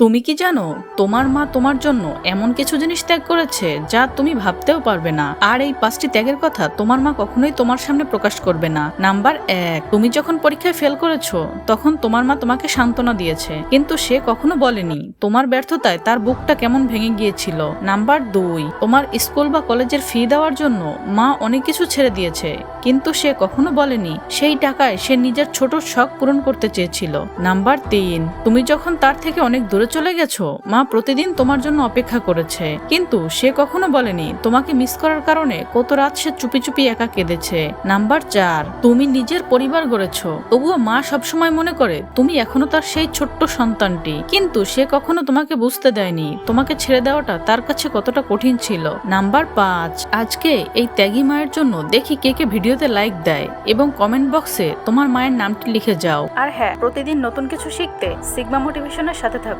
তুমি কি জানো, তোমার মা তোমার জন্য এমন কিছু জিনিস ত্যাগ করেছে যা তুমি ভাবতেও পারবে না। আর এই পাঁচটি ত্যাগের কথা তোমার মা কখনোই তোমার সামনে প্রকাশ করবে না। নাম্বার এক, তুমি যখন পরীক্ষায় ফেল করেছ, তখন তোমার মা তোমাকে সান্ত্বনা দিয়েছে। কিন্তু সে কখনো বলেনি তোমার ব্যর্থতায় তার বুকটা কেমন ভেঙে গিয়েছিল। নাম্বার দুই, তোমার স্কুল বা কলেজের ফি দেওয়ার জন্য মা অনেক কিছু ছেড়ে দিয়েছে। কিন্তু সে কখনো বলেনি সেই টাকায় সে নিজের ছোট শখ পূরণ করতে চেয়েছিল। নাম্বার তিন, তুমি যখন তার থেকে অনেক দূরে চলে গেছো? মা প্রতিদিন তোমার জন্য অপেক্ষা করেছে। কিন্তু সে কখনো বলেনি, তোমাকে মিস করার কারণে কত রাত সে চুপি চুপি একা কেঁদেছে। নাম্বার চার, তুমি নিজের পরিবার গড়েছো। তবুও মা সবসময় মনে করে, তুমি এখনও তার সেই ছোট্ট সন্তানটি। কিন্তু সে কখনো তোমাকে বুঝতে দেয়নি, তোমাকে ছেড়ে দেওয়াটা তার কাছে কতটা কঠিন ছিল। নাম্বার পাঁচ, আজকে এই ত্যাগী মায়ের জন্য দেখি কে কে ভিডিওতে লাইক দেয় এবং কমেন্ট বক্সে তোমার মায়ের নামটি লিখে যাও। আর হ্যাঁ প্রতিদিন নতুন কিছু শিখতে সিগমা মোটিভেশনের সাথে থাকো।